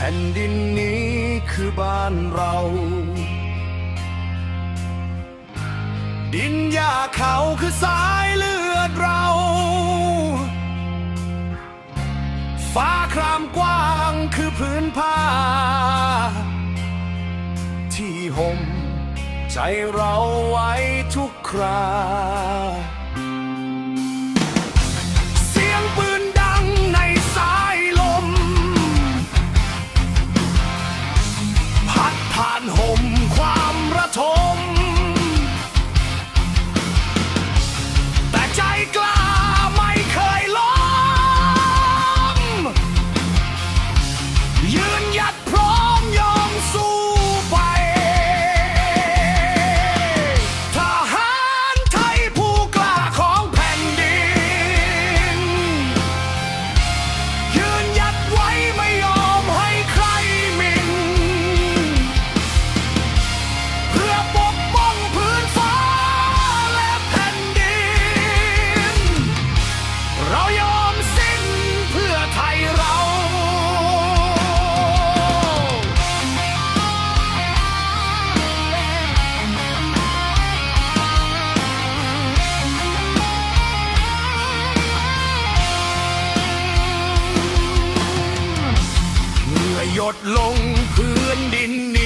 แผ่นดินนี้คือบ้านเรา ดินหญ้าเขาคือสายเลือดเรา ฟ้าครามกว้างคือพื้นผ้า ที่ห่มใจเราไว้ทุกครา ดลงพื้นดิน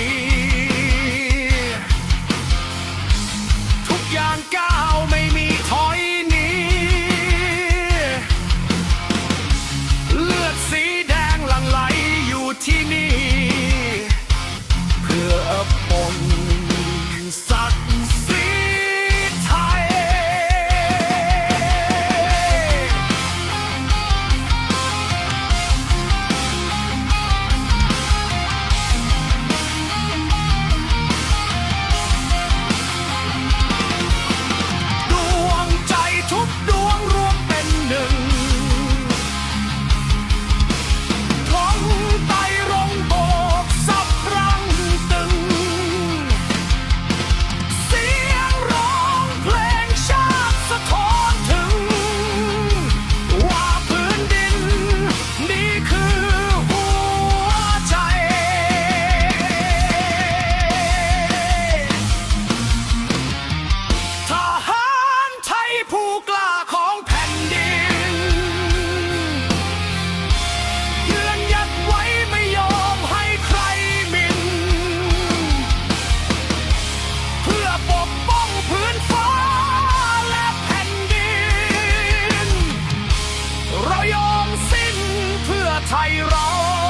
ไทยเรา